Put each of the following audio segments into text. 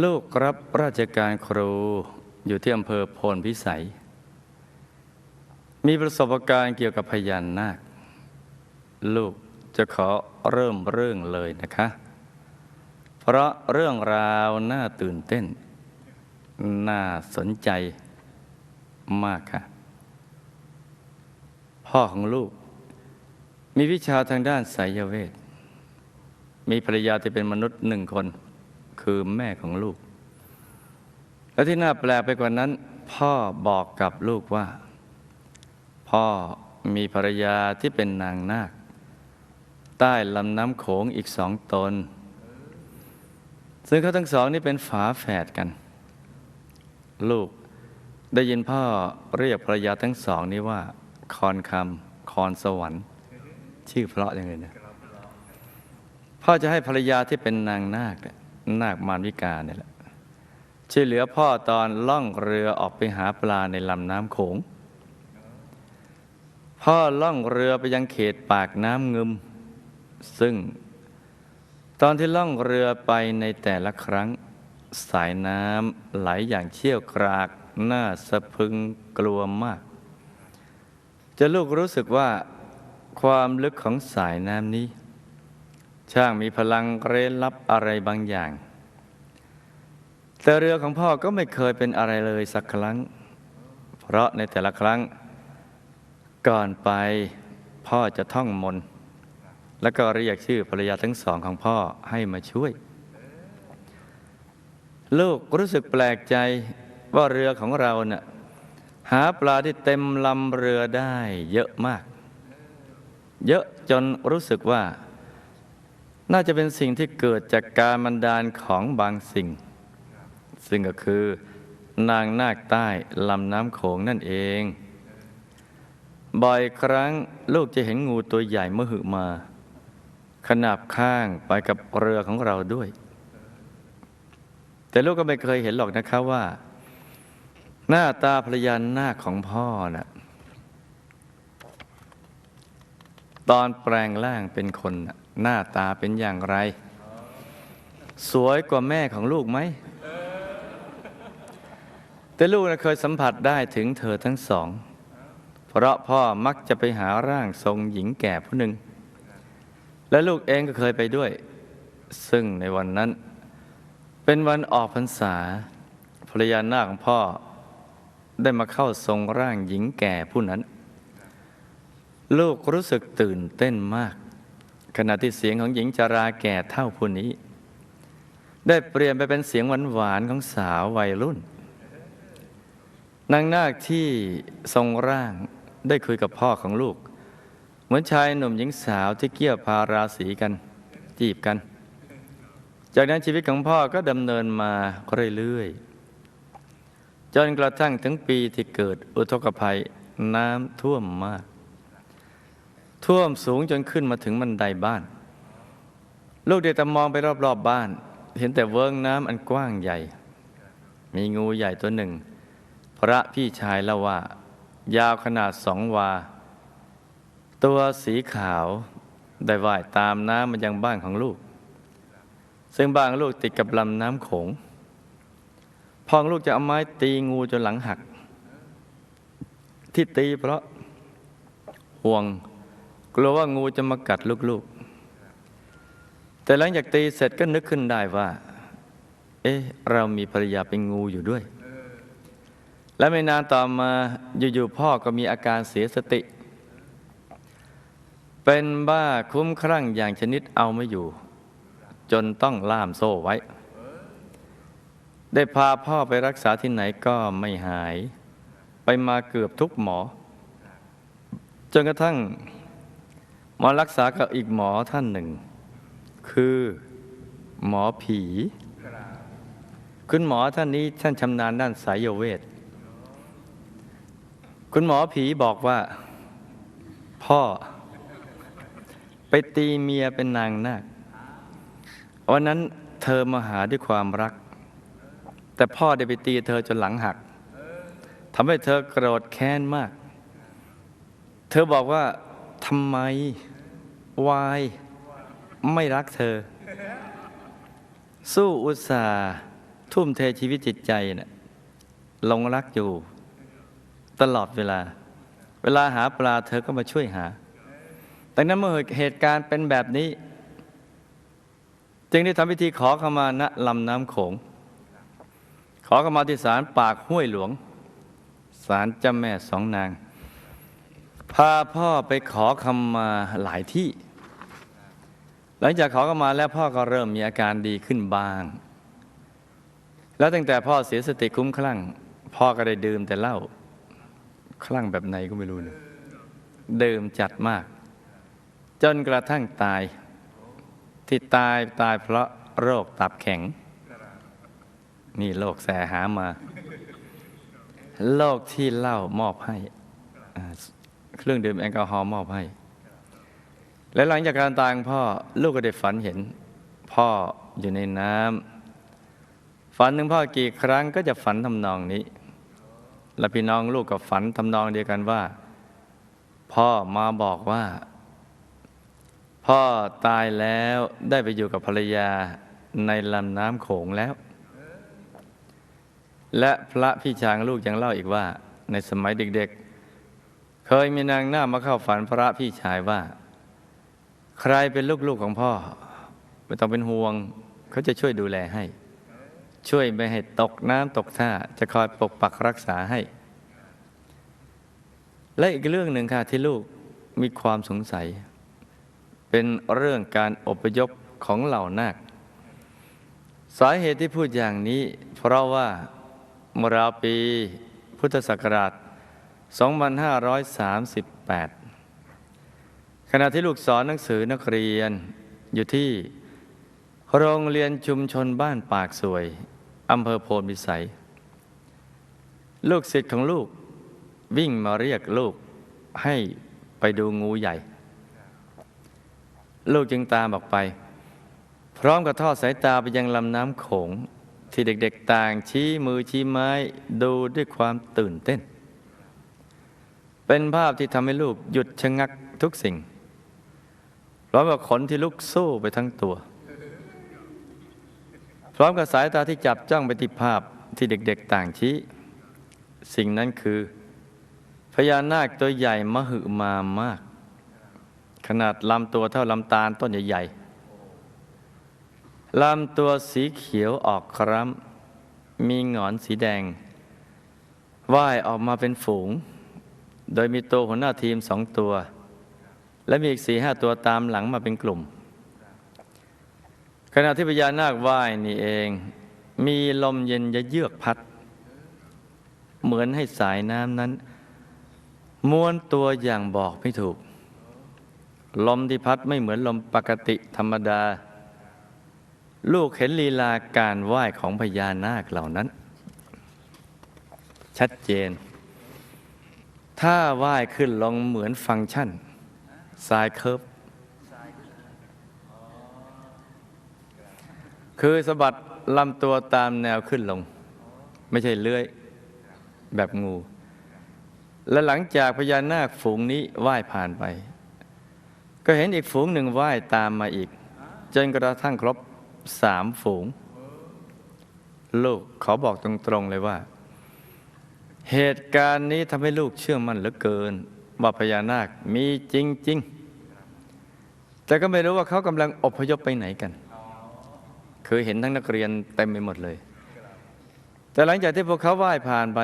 ลูกรับราชการครูอยู่ที่อำเภอโพนพิสัย มีประสบการณ์เกี่ยวกับพญานาค ลูกจะขอเริ่มเรื่องเลยนะคะ เพราะเรื่องราวน่าตื่นเต้น น่าสนใจมากค่ะ พ่อของลูก มีวิชาทางด้านไสยเวท มีภรรยาที่เป็นมนุษย์หนึ่งคน คือแม่ของลูก และที่น่าแปลกไปกว่านั้น พ่อบอกกับลูกว่า พ่อมีภรรยาที่เป็นนางนาค ใต้ลำน้ำโขงอีกสองตน ซึ่งเขาทั้งสองนี่เป็นฝาแฝดกัน ลูกได้ยินพ่อเรียกภรรยาทั้งสองนี้ว่า คอนคำคอนสวรรค์ ชื่อเพราะยังไงเนี่ยพ่อจะให้ภรรยาที่เป็นนางนาคเนี่ย นาคมารวิกาเนี่ยแหละช่วยเหลือพ่อตอนล่องเรือออกไปหาปลาในลำน้ำโขง พ่อล่องเรือไปยังเขตปากน้ำงึม ซึ่ง ตอนที่ล่องเรือไปในแต่ละครั้ง สายน้ำไหลอย่างเชี่ยวกรากน่าสะพึงกลัวมาก จะลูกรู้สึกว่าความลึกของสายน้ำนี้ ช่างมีพลังเร้นลับอะไรบางอย่าง แต่เรือของพ่อก็ไม่เคยเป็นอะไรเลยสักครั้ง เพราะในแต่ละครั้ง ก่อนไปพ่อจะท่องมนต์แล้วก็เรียกชื่อภรรยาทั้งสองของพ่อให้มาช่วย ลูกรู้สึกแปลกใจว่าเรือของเราเนะ่ะหาปลาที่เต็มลำเรือได้เยอะมาก เยอะจนรู้สึกว่า น่าจะเป็นสิ่งที่เกิดจากการบันดาลของบางสิ่ง ซึ่งก็คือนางนาคใต้ลำน้ำโขงนั่นเอง บ่อยครั้งลูกจะเห็นงูตัวใหญ่มหึมา ขนาบข้างไปกับเรือของเราด้วย แต่ลูกก็ไม่เคยเห็นหรอกนะครับว่า หน้าตาภรรยานาคของพ่อน่ะตอนแปลงร่างเป็นคนน่ะ หน้าตาเป็นอย่างไร สวยกว่าแม่ของลูกไหม แต่ลูกนะเคยสัมผัสได้ถึงเธอทั้งสอง เพราะพ่อมักจะไปหาร่างทรงหญิงแก่ผู้หนึ่ง และลูกเองก็เคยไปด้วย ซึ่งในวันนั้น เป็นวันออกพรรษาภรรยาหน้าของพ่อได้มาเข้าทรงร่างหญิงแก่ผู้นั้น ลูกรู้สึกตื่นเต้นมาก ขณะที่เสียงของหญิงจาราแก่เท่าผู้นี้ ได้เปลี่ยนไปเป็นเสียงหวานๆของสาววัยรุ่นนางนาคที่ทรงร่างได้คุยกับพ่อของลูก เหมือนชายหนุ่มหญิงสาวที่เกี่ยวพาราสีกัน จีบกัน จากนั้นชีวิตของพ่อก็ดำเนินมาเรื่อยๆจนกระทั่งถึงปีที่เกิดอุทกภัยน้ำท่วมมาก ท่วมสูงจนขึ้นมาถึงบันไดบ้าน ลูกเด็กต่มองไปรอบๆบบ้าน เห็นแต่เวิงน้ำอันกว้างใหญ่ มีงูใหญ่ตัวหนึ่ง พระพี่ชายเล่าว่า ยาวขนาดสองวา ตัวสีขาวได้ว่ายตามน้ำมายังบ้านของลูก ซึ่งบ้านของลูกติดกับลำน้ำโขงพองลูกจะเอาไม้ตีงูจนหลังหัก ที่ตีเพราะห่วง กลัวว่างูจะมากัดลูกๆ แต่หลังจากตีเสร็จก็นึกขึ้นได้ว่า เอ๊ะ เรามีภรรยาเป็นงูอยู่ด้วย และไม่นานต่อมาอยู่ๆพ่อก็มีอาการเสียสติ เป็นบ้าคุ้มครั่งอย่างชนิดเอาไม่อยู่ จนต้องล่ามโซ่ไว้ ได้พาพ่อไปรักษาที่ไหนก็ไม่หาย ไปมาเกือบทุกหมอ จนกระทั่ง มารักษากับอีกหมอท่านหนึ่ง คือหมอผี คุณหมอท่านนี้ท่านชำนาญด้านสายเวท คุณหมอผีบอกว่า พ่อ ไปตีเมียเป็นนางนาควันนั้นเธอมาหาด้วยความรัก แต่พ่อได้ไปตีเธอจนหลังหักทำให้เธอโกรธแค้นมาก เธอบอกว่าทำไม วายไม่รักเธอ สู้อุตส่าห์ทุ่มเทชีวิตจิตใจเนะ่ยหลงรักอยู่ ตลอดเวลา เวลาหาปลาเธอก็มาช่วยหาดังนั้นเมื่อเหตุการณ์เป็นแบบนี้ จึงได้ทำพิธีขอขมาณลำน้ำโขง ขอขมาที่ศาลปากห้วยหลวงศาลเจ้าแม่สองนาง พาพ่อไปขอขมาหลายที่ หลังจากขอขมาแล้วพ่อก็เริ่มมีอาการดีขึ้นบ้าง แล้วตั้งแต่พ่อเสียสติคุ้มคลั่ง พ่อก็ได้ดื่มแต่เหล้าคลั่งแบบไหนก็ไม่รู้นะดื่มจัดมาก จนกระทั่งตาย ที่ตายตายเพราะโรคตับแข็ง นี่โรคแสหามาโรคที่เหล้ามอบให้ เครื่องดื่มแอลกอฮอล์มอบให้ และหลังจากการตายของพ่อลูกก็ได้ฝันเห็นพ่ออยู่ในน้ำฝันถึงพ่อกี่ครั้งก็จะฝันทำนองนี้ และพี่น้องลูกก็ฝันทำนองเดียวกันว่า พ่อมาบอกว่า พ่อตายแล้วได้ไปอยู่กับภรรยาในลำน้ำโขงแล้ว และพระพี่ชางลูกยังเล่าอีกว่า ในสมัยเด็กๆ เคยมีนางหน้ามาเข้าฝันพระพี่ชายว่า ใครเป็นลูกๆของพ่อ ไม่ต้องเป็นห่วง เขาจะช่วยดูแลให้ ช่วยไม่ให้ตกน้ำตกท่า จะคอยปกปักรักษาให้ และอีกเรื่องหนึ่งค่ะที่ลูกมีความสงสัย เป็นเรื่องการอพยพของเหล่านาคสาเหตุที่พูดอย่างนี้ เพราะว่าเมื่อราวปีพุทธศักราช 2538 ขณะที่ลูกสอนหนังสือนักเรียนอยู่ที่โรงเรียนชุมชนบ้านปากสวยอำเภอโพนพิสัย ลูกศิษย์ของลูกวิ่งมาเรียกลูกให้ไปดูงูใหญ่ ลูกจึงตามออกไป พร้อมกับทอดสายตาไปยังลำน้ำโขง ที่เด็กๆต่างชี้มือชี้ไม้ดูด้วยความตื่นเต้น เป็นภาพที่ทำให้ลูกหยุดชะงักทุกสิ่ง พร้อมกับขนที่ลุกสู้ไปทั้งตัว พร้อมกับสายตาที่จับจ้องไปที่ภาพที่เด็กๆต่างชี้ สิ่งนั้นคือ พญานาคตัวใหญ่มหึมามาก ขนาดลำตัวเท่าลำตาลต้นใหญ่ๆลำตัวสีเขียวออกคล้ำมีหงอนสีแดงว่ายออกมาเป็นฝูง โดยมีตัวหัวหน้าทีมสองตัว และมีอีกสี่ห้าตัวตามหลังมาเป็นกลุ่ม ขณะที่พญานาคว่ายนี่เอง มีลมเย็นจะเยือกพัด เหมือนให้สายน้ำนั้น ม้วนตัวอย่างบอกไม่ถูก ลมที่พัดไม่เหมือนลมปกติธรรมดา ลูกเห็นลีลาการไหว้ของพญานาคเหล่านั้น ชัดเจน ถ้าไหว้ขึ้นลงเหมือนฟังก์ชัน ทรายเคิร์ฟคือสะบัดลำตัวตามแนวขึ้นลง ไม่ใช่เลื้อย แบบงู และหลังจากพญานาคฝูงนี้ว่ายผ่านไป ก็เห็นอีกฝูงหนึ่งว่ายตามมาอีก จนกระทั่งครบสามฝูง ลูกขอบอกตรงๆเลยว่า เหตุการณ์นี้ทำให้ลูกเชื่อมั่นเหลือเกิน ว่าพญานาคมีจริงๆ แต่ก็ไม่รู้ว่าเขากำลังอพยพไปไหนกัน คือเห็นทั้งนักเรียนเต็มไปหมดเลย แต่หลังจากที่พวกเขาว่ายผ่านไป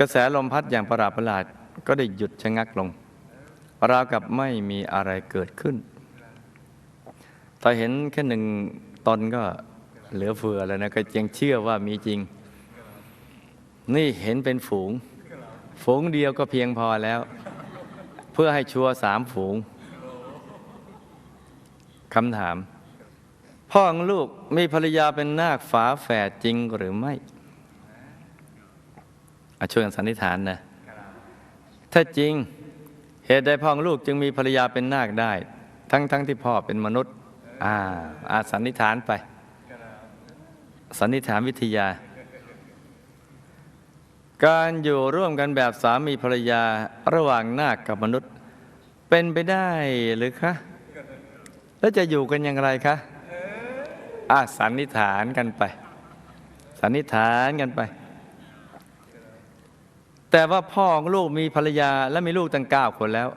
กระแสลมพัดอย่างประหลาดประหลาดก็ได้หยุดชะงักลงราวกับไม่มีอะไรเกิดขึ้น ถ้าเห็นแค่หนึ่งตนก็เหลือเฟือแล้วนะก็ยังเชื่อว่ามีจริง นี่เห็นเป็นฝูง ฝูงเดียวก็เพียงพอแล้ว เพื่อให้ชัวร์สามฝูง คำถาม พ่อของลูกมีภรรยาเป็นนาคฝาแฝดจริงหรือไม่อช่วยกันสันนิษฐานนะ ถ้าจริงเหตุใดพ่อของลูกจึงมีภรรยาเป็นนาคได้ ทั้งทั้งที่พ่อเป็นมนุษย์ อ่าอาสันนิษฐานไป สันนิษฐานวิทยา การอยู่ร่วมกันแบบสามีภรรยาระหว่างนาคกับมนุษย์ เป็นไปได้หรือคะ แล้วจะอยู่กันอย่างไรคะอาสันนิษฐานกันไป สันนิษฐานกันไป แต่ว่าพ่อของลูกมีภรรยาและมีลูกตั้งเก้าคนแล้ว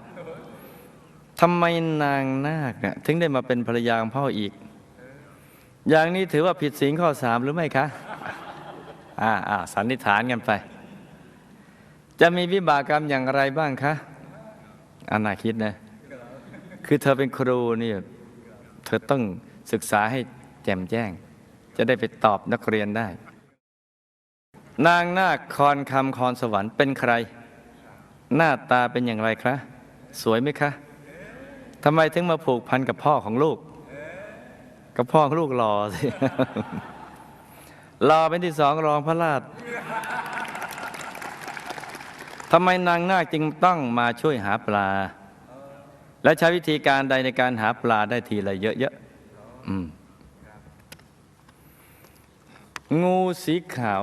ทำไมนางนาคเนี่ยถึงได้มาเป็นภรรยาของพ่ออีก อย่างนี้ถือว่าผิดศีลข้อสามหรือไม่คะอ่าอ่าสันนิษฐานกันไป จะมีวิบากกรรมอย่างไรบ้างคะอันนาคิดนะ คือเธอเป็นครูนี่ เธอต้องศึกษาให้แจ่มแจ้ง จะได้ไปตอบนักเรียนได้ นางนาคคอนคำคอนสวรรค์เป็นใคร หน้าตาเป็นอย่างไรคะ สวยไหมคะทำไมถึงมาผูกพันกับพ่อของลูก กับพ่อของลูกรอสิรอเป็นที่สองรองพระราชทำไมนางนาคจึงต้องมาช่วยหาปลา และใช้วิธีการใดในการหาปลาได้ทีละเยอะๆงูสีขาว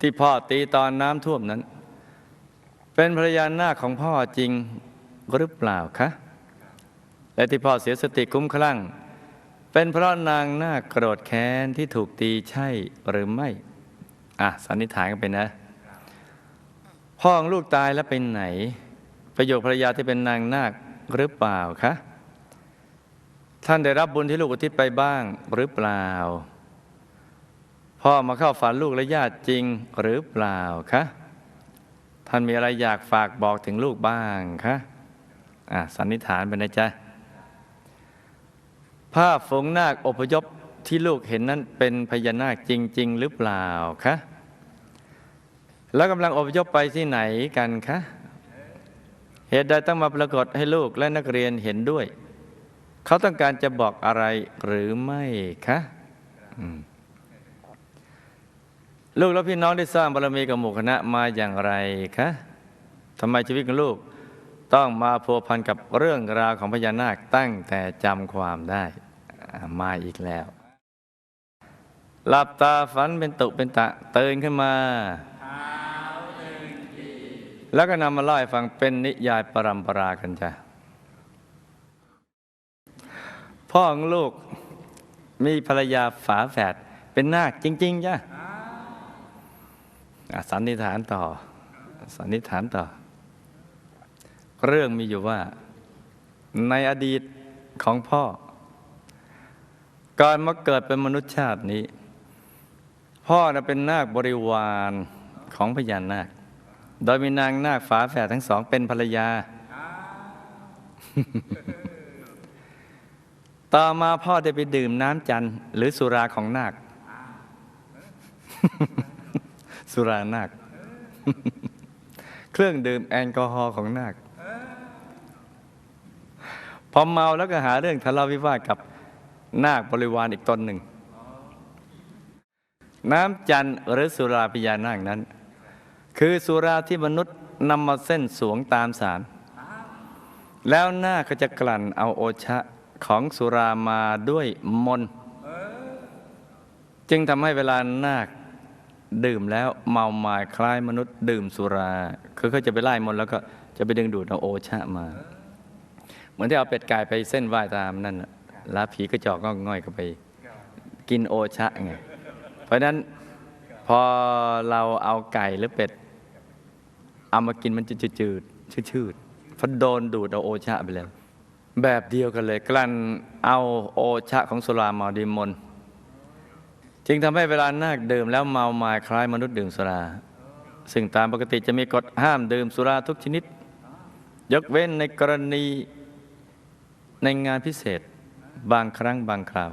ที่พ่อตีตอนน้ำท่วมนั้น เป็นภรรยาหน้าของพ่อจริงหรือเปล่าคะและที่พ่อเสียสติคุ้มคลั่ง เป็นเพราะนางนาคโกรธแค้นที่ถูกตีใช่หรือไม่ อะสันนิษฐานกันไปนะ พ่อของลูกตายแล้วไปไหน ประโยคภรรยาที่เป็นนางนาค หรือเปล่าคะท่านได้รับบุญที่ลูกอุทิศไปบ้างหรือเปล่า พ่อมาเข้าฝันลูกและญาติจริงหรือเปล่าคะท่านมีอะไรอยากฝากบอกถึงลูกบ้างคะอะสันนิษฐานไปนะจ๊ะภาพฝงนาคอพยพที่ลูกเห็นนั้นเป็นพญานาคจริง ๆ หรือเปล่าคะแล้วกำลังอพยพไปที่ไหนกันคะ เหตุใดต้องมาปรากฏให้ลูกและนักเรียนเห็นด้วย เขาต้องการจะบอกอะไรหรือไม่คะลูกและพี่น้องได้สร้างบารมีกับหมู่คณะมาอย่างไรคะทำไมชีวิตของลูกต้องมาพัวพันกับเรื่องราวของพญานาคตั้งแต่จำความได้มาอีกแล้ว หลับตาฝันเป็นตุเป็นตะเตื่นขึ้นมา แล้วก็นำมาเล่าให้ฟังเป็นนิยายปรำปรากันจ้ะพ่อของลูกมีภรรยาฝาแฝดเป็นนาคจริง ๆ จ้ะสันนิษฐานต่อ สันนิษฐานต่อ เรื่องมีอยู่ว่า ในอดีตของพ่อ ก่อนมาเกิดเป็นมนุษย์ชาตินี้ พ่อนะเป็นนาคบริวารของพญานาค โดยมีนางนาคฝาแฝดทั้งสองเป็นภรรยา ต่อมาพ่อได้ไปดื่มน้ำจันทร์หรือสุราของนาค สุรานาค เครื่องดื่มแอลกอฮอล์ของนาค พอเมาแล้วก็หาเรื่องทะเลาะวิวาทกับนาคบริวารอีกตนหนึ่ง น้ำจันทร์หรือสุราพญานาคนั้น คือสุราที่มนุษย์นำมาเส้นสวงตามสาร แล้วหน้าก็จะกลั่นเอาโอชะของสุรามาด้วยมน จึงทำให้เวลานาคดื่มแล้วเมาหมายคล้ายมนุษย์ ดื่มสุรา คือเขาจะไปไล่มนแล้วก็จะไปดึงดูดเอาโอชะมา เหมือนที่เอาเป็ดไก่ไปเส้นไหว้ตามนั่นแล้วผีกระจอกก็ง่อยก็ไป กินโอชะไง เพราะนั้นพอเราเอาไก่หรือเป็ด เอามากินมันจะจืดชืดพราโดนดูดเอาโอชะไปแล้ว แบบเดียวกันเลย กลั่นเอาโอชะของสุรามาดิมนจึงทำให้เวลานาคดื่มแล้วเมามายคล้ายมนุษย์ดื่มสุรา ซึ่งตามปกติจะมีกฎห้ามดื่มสุราทุกชนิด ยกเว้นในกรณีในงานพิเศษบางครั้งบางคราว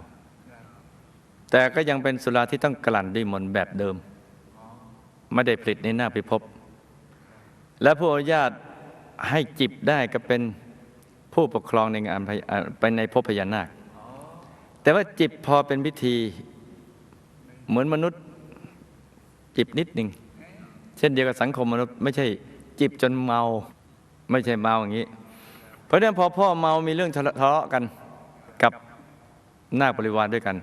แต่ก็ยังเป็นสุราที่ต้องกลั่นด้วยมนแบบเดิม ไม่ได้ผลิตในหน้าพิภพ และผู้อนุญาตให้จิบได้ก็เป็นผู้ปกครองในงานไปในภพพญานาค แต่ว่าจิบพอเป็นพิธีเหมือนมนุษย์จิบนิดหนึ่ง เช่นเดียวกับสังคมมนุษย์ไม่ใช่จิบจนเมาไม่ใช่เมาอย่างนี้ เพราะฉะนั้นพอพ่อเมามีเรื่องทะเลาะทะเลาะกันกับนาคบริวารด้วยกัน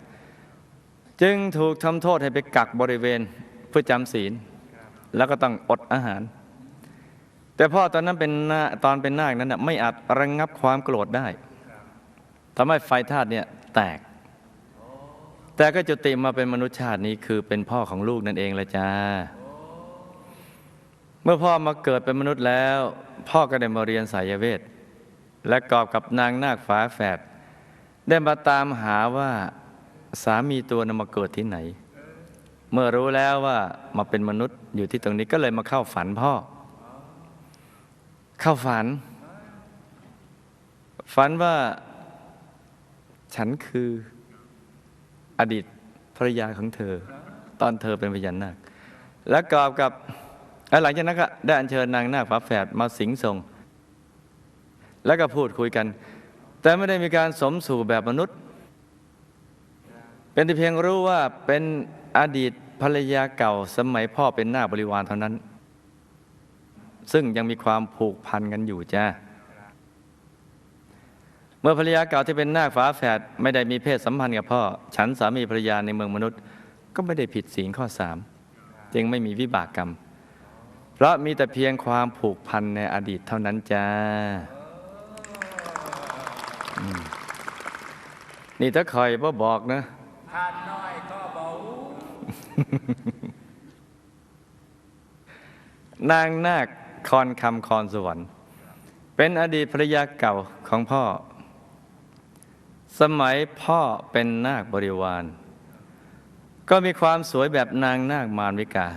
จึงถูกทำโทษให้ไปกักบริเวณเพื่อจำศีล แล้วก็ต้องอดอาหาร แต่พ่อตอนนั้นเป็นนาตอนเป็นนาคนั้นไม่อาจระงงับความโกรธได้ทำให้ไฟธาตุเนี่ยแตก แต่ก็จุติมาเป็นมนุษย์ชาตินี้คือเป็นพ่อของลูกนั่นเองละจ้า เมื่อพ่อมาเกิดเป็นมนุษย์แล้ว พ่อก็ได้มาเรียนสายเวท และกอบกับนางนาคฝาแฝดได้มาตามหาว่าสามีตัวนมาเกิดที่ไหน เมื่อรู้แล้วว่ามาเป็นมนุษย์อยู่ที่ตรงนี้ก็เลยมาเข้าฝันพ่อ เข้าฝัน ฝันว่าฉันคืออดีตภรรยาของเธอ ตอนเธอเป็นพญานาค และกอบกับหลังจากนั้นก็ได้อัญเชิญนางนาคฝาแฝดมาสิงทรง แล้วก็พูดคุยกัน แต่ไม่ได้มีการสมสู่แบบมนุษย์ เป็นแต่เพียงรู้ว่าเป็นอดีตภรรยาเก่าสมัยพ่อเป็นหน้าคบริวารเท่านั้น ซึ่งยังมีความผูกพันกันอยู่จ้าเมื่อภรรยาเก่าที่เป็นนาคฝาแฝดไม่ได้มีเพศสัมพันธ์กับพ่อ ฉันสามีภรรยาในเมืองมนุษย์ ก็ไม่ได้ผิดศีลข้อสามจึงไม่มีวิบากกรรม เพราะมีแต่เพียงความผูกพันในอดีตเท่านั้นจ้าอืมนี่ถ้าคอยพ่อบอกนะทานน้อยก็เบานางนาค คอนคำคอนสวรรค์ เป็นอดีตภรรยาเก่าของพ่อ สมัยพ่อเป็นนาคบริวาร ก็มีความสวยแบบนางนาคมารวิกา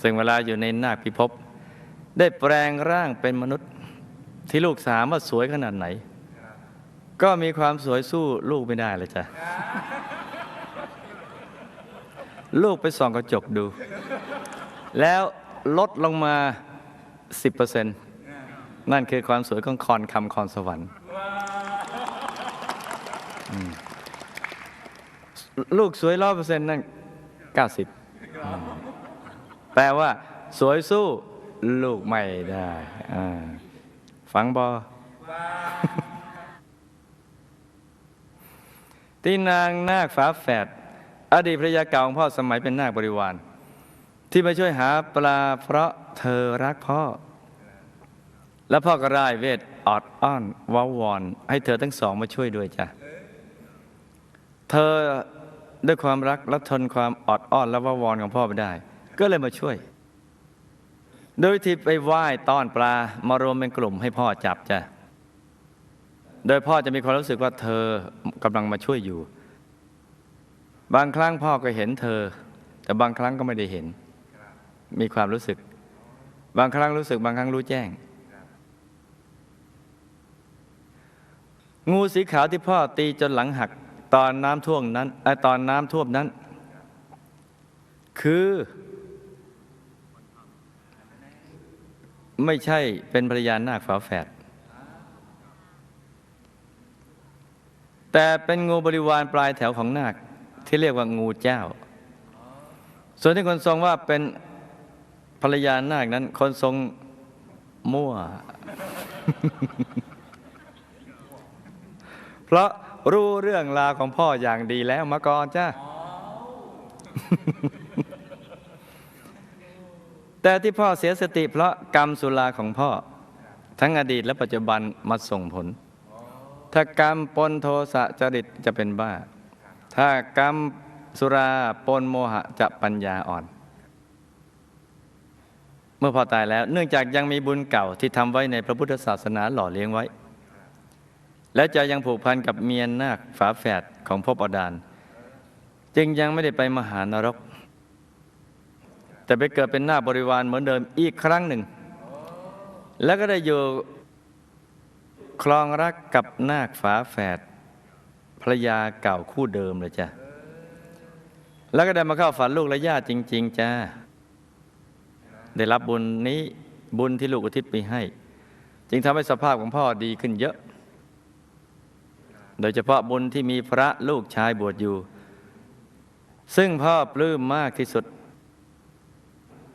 ซึ่งเวลาอยู่ในนาคพิภพได้แปลงร่างเป็นมนุษย์ที่ลูกสามว่าสวยขนาดไหน ก็มีความสวยสู้ลูกไม่ได้เลยจ้ะลูกไปส่องกระจกดู แล้วลดลงมา 10%นั่นคือความสวยของคอนคำคอนสวรรค์ลูกสวยร้อยเปอร์เซ็นต์นั่น90อืมแปลว่า สวยสู้ลูกไม่ได้ฟังบอที่นางนาคฝาแฝดอดีตภรรยาเก่าของพ่อสมัยเป็นนาคบริวาร ที่มาช่วยหาปลาเพราะ เธอรักพ่อ แล้วพ่อก็ร่ายเวทออดอ้อนวาวอน ให้เธอทั้งสองมาช่วยด้วยจ้ะ เธอด้วยความรักและทนความออดอ้อนและวาวอนของพ่อไปได้ ก็เลยมาช่วย โดยที่ไปไหว้ต้อนปลามารวมเป็นกลุ่มให้พ่อจับจ้ะ โดยพ่อจะมีความรู้สึกว่าเธอกำลังมาช่วยอยู่ บางครั้งพ่อก็เห็นเธอ แต่บางครั้งก็ไม่ได้เห็น มีความรู้สึก บางครั้งรู้สึกบางครั้งรู้แจ้ง งูสีขาวที่พ่อตีจนหลังหักตอนน้ำท่วมนั้นเอ่อตอนน้ำท่วมนั้น คือ ไม่ใช่เป็นภรรยานาคฝาแฝดแต่เป็นงูบริวารปลายแถวของนาคที่เรียกว่างูเจ้า ส่วนที่คนทรงว่าเป็น ภรรยานาคนั้น คนทรงมั่ว เพราะรู้เรื่องราวของพ่ออย่างดีแล้วมาก่อนจ้าแต่ที่พ่อเสียสติ เพราะกรรมสุราของพ่อ ทั้งอดีตและปัจจุบันมาส่งผล ถ้ากรรมปนโทสะจริตจะเป็นบ้า ถ้ากรรมสุราปนโมหะจะปัญญาอ่อน มื่อพ่อตายแล้ว เนื่องจากยังมีบุญเก่าที่ทำไว้ในพระพุทธศาสนาหล่อเลี้ยงไว้ และจะยังผูกพันกับเมียนนาคฝาแฝดของภพอดาน จึงยังไม่ได้ไปมหานรก แต่ไปเกิดเป็นหน้าบริวารเหมือนเดิมอีกครั้งหนึ่ง แล้วก็ได้อยู่คลองรักกับนาคฝาแฝดภรรยาเก่าคู่เดิมเลยจ้ะ แล้วก็ได้มาเข้าฝันลูกและญาติจริง ๆ จ้า ได้รับบุญนี้บุญที่ลูกอุทิศไปให้ จึงทำให้สภาพของพ่อดีขึ้นเยอะ โดยเฉพาะบุญที่มีพระลูกชายบวชอยู่ ซึ่งพ่อปลื้มมากที่สุด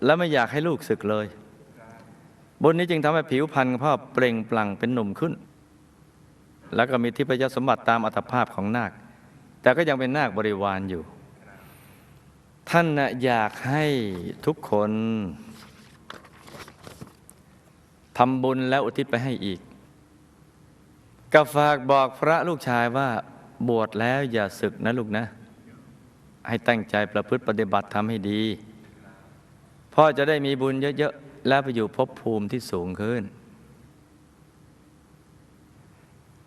และไม่อยากให้ลูกศึกเลย บุญนี้จึงทำให้ผิวพรรณของพ่อเปล่งปลั่งเป็นหนุ่มขึ้น แล้วก็มีทิพยสมบัติตามอัตภาพของนาค แต่ก็ยังเป็นนาคบริวารอยู่ ท่านนะอยากให้ทุกคน ทำบุญแล้วอุทิศไปให้อีกก็ฝากบอกพระลูกชายว่าบวชแล้วอย่าศึกนะลูกนะ ให้ตั้งใจประพฤติปฏิบัติทำให้ดี พ่อจะได้มีบุญเยอะๆ แล้วไปอยู่ภพภูมิที่สูงขึ้น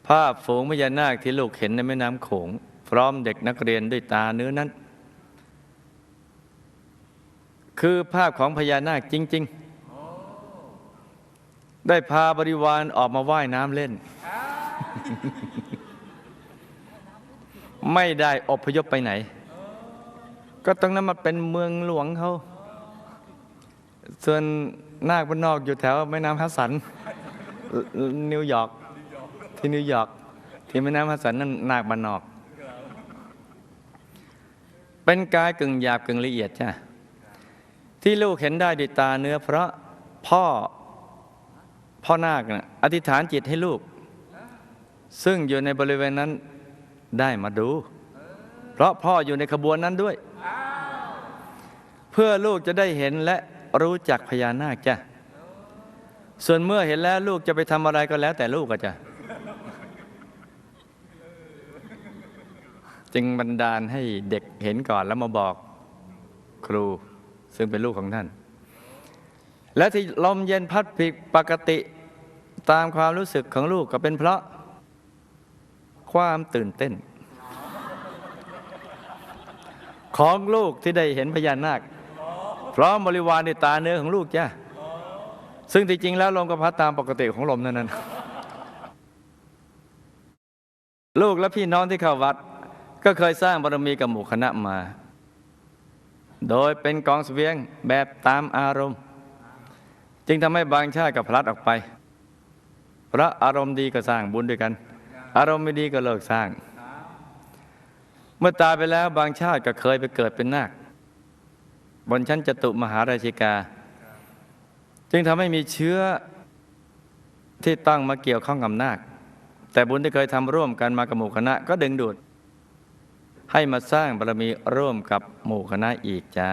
ภาพฝูงพญานาคที่ลูกเห็นในแม่น้ำโขง พร้อมเด็กนักเรียนด้วยตาเนื้อนั้น คือภาพของพญานาคจริง ๆ ได้พาบริวารออกมาว่ายน้ำเล่น ไม่ได้อพยพไปไหน ก็ตรงนั้นมันเป็นเมืองหลวงเขา ส่วนนาคบนนอกอยู่แถวแม่น้ำฮัสสัน นิวยอร์กที่นิวยอร์กที่แม่น้ำฮัสสันนั่นนาคบนนอก เป็นกายกึ่งหยาบกึ่งละเอียดจ้ะที่ลูกเห็นได้ด้วยตาเนื้อเพราะพ่อ พ่อนาคนะอธิษฐานจิตให้ลูก ซึ่งอยู่ในบริเวณนั้นได้มาดู เพราะพ่ออยู่ในขบวนนั้นด้วย เพื่อลูกจะได้เห็นและรู้จักพญานาคจ้ะส่วนเมื่อเห็นแล้วลูกจะไปทำอะไรก็แล้ว แต่ลูกก็จะจึงบันดาลให้เด็กเห็นก่อนแล้วมาบอกครู ซึ่งเป็นลูกของท่าน และที่ลมเย็นพัดผิดปกติ ตามความรู้สึกของลูกก็เป็นเพราะ ความตื่นเต้น ของลูกที่ได้เห็นพญานาคพร้อมบริวารในตาเนื้อของลูกจ้ะซึ่งที่จริงแล้วลมก็พัดตามปกติของลมนั่นนั่นลูกและพี่น้องที่เข้าวัด ก็เคยสร้างบารมีกับหมู่คณะมา โดยเป็นกองเสบียงแบบตามอารมณ์ จึงทำให้บางชาติกับพลัดออกไป พราะอารมณ์ดีก็สร้างบุญด้วยกัน อารมณ์ไม่ดีก็เลิกสร้าง เมื่อตายไปแล้วบางชาติก็เคยไปเกิดเป็นนาคบนชั้นจตุมหาราชิกา จึงทำให้มีเชื้อที่ตั้งมาเกี่ยวข้องกับนาค แต่บุญที่เคยทำร่วมกันมากับหมู่คณะ ก็ดึงดูด ให้มาสร้างบารมีร่วมกับหมู่คณะอีกจ้า